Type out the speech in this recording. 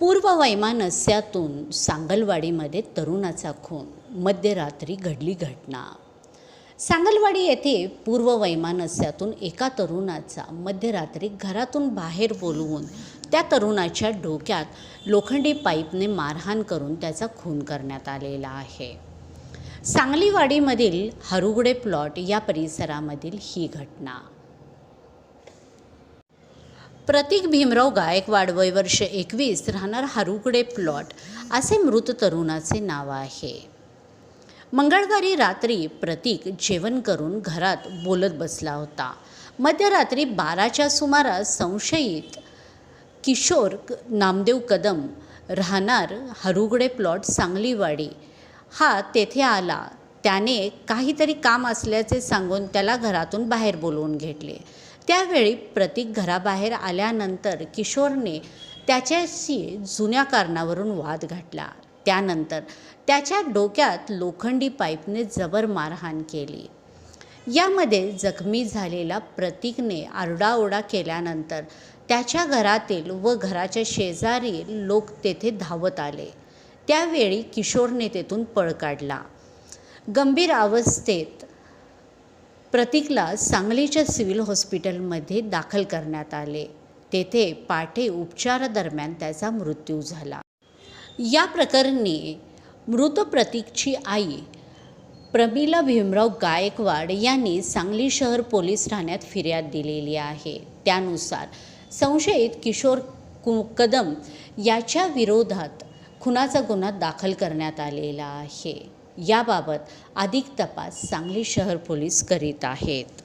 पूर्व वैमानस्यातून सांगलवाडीमध्ये तरुणाचा खून मध्यरात्री घडली घटना. सांगलवाडी येथे पूर्व वैमानस्यातून एका तरुणाचा मध्यरात्री घरातून बाहेर बोलवून त्या तरुणाच्या डोक्यात लोखंडी पाईपने मारहाण करून त्याचा खून करण्यात आलेला आहे. सांगलीवाडीमधील हरुगडे प्लॉट या परिसरामधील ही घटना. प्रतीक भीमराव गायकवाड वय वर्ष एकवीस राहणार हारुकडे प्लॉट असे मृत तरुणाचे नाव आहे. मंगळवारी रात्री प्रतीक जेवण करून घरात बोलत बसला होता. मध्यरात्री बाराच्या सुमारास संशयित किशोर नामदेव कदम राहणार हरुगडे प्लॉट सांगलीवाडी. हा तेथे आला. त्याने काहीतरी काम असल्याचे सांगून त्याला घरातून बाहेर बोलवून घेतले. त्यावेळी प्रतीक घराबाहेर आल्यानंतर किशोरने त्याच्याशी जुन्या कारणावरून वाद घातला. त्यानंतर त्याच्या डोक्यात लोखंडी पाईपने जबर मारहाण केली. यामध्ये जखमी झालेला प्रतीकने आरडाओरडा केल्यानंतर त्याच्या घरातील व घराच्या शेजारी लोक तेथे धावत आले. त्यावेळी किशोरने तेथून पळ काढला. गंभीर अवस्थेत प्रतीकला सांगलीच्या सिव्हिल हॉस्पिटलमध्ये दाखल करण्यात आले. तेथे पाठे उपचारादरम्यान त्याचा मृत्यू झाला. या प्रकरणी मृत प्रतीकची आई प्रमिला भीमराव गायकवाड यांनी सांगली शहर पोलीस ठाण्यात फिर्याद दिलेली आहे. त्यानुसार संशयित किशोर कु कदम याच्या विरोधात खुनाचा गुन्हा दाखल करण्यात आलेला आहे. याबाबत अधिक तपास सांगली शहर पोलीस करीत आहेत.